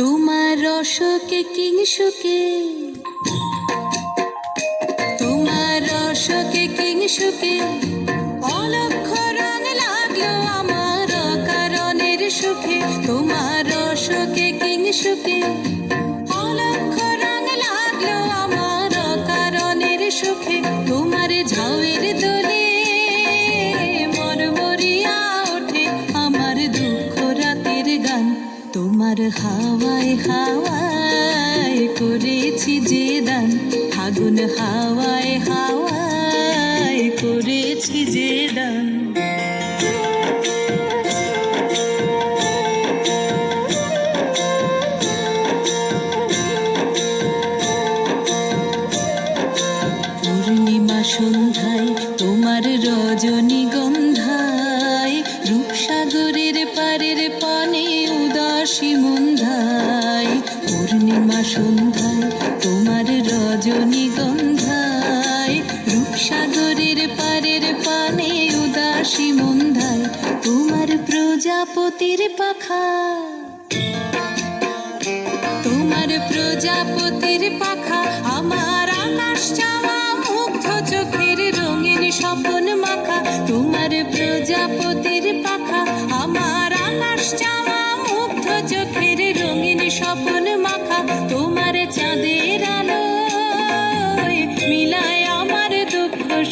তোমার রসকে কিংসুকে তোমার রসকে কিংসুকে অলক্ষ রং লাগল আমার কারণের সুখে। তোমার রসকে কিংসুকে অলক্ষ রং লাগল আমার কারণের সুখে। তোমার ঝাউয়ের দোলে হাওয়ায় হাওয়ায় করেছি যে দান। ফাগুন হাওয়ায় হাওয়ায় করেছি যে দান। পূর্ণিমা সন্ধ্যায় তোমার রজনীগন্ধায় রূপসাগরের পারের পানে উদাসী পূর্ণিমা সন্ধ্যায়, তোমার রজনীগন্ধায় রূপসাগরের পারের পানে উদাসী মন্ধায়, তোমার প্রজাপতির পাখা। তোমার প্রজাপতির পাখা, আমার আকাশ চাওয়া মুগ্ধ চোখের রঙিন স্বপন মাখা। তোমার প্রজাপতির পাখা, আমার আকাশ চাওয়া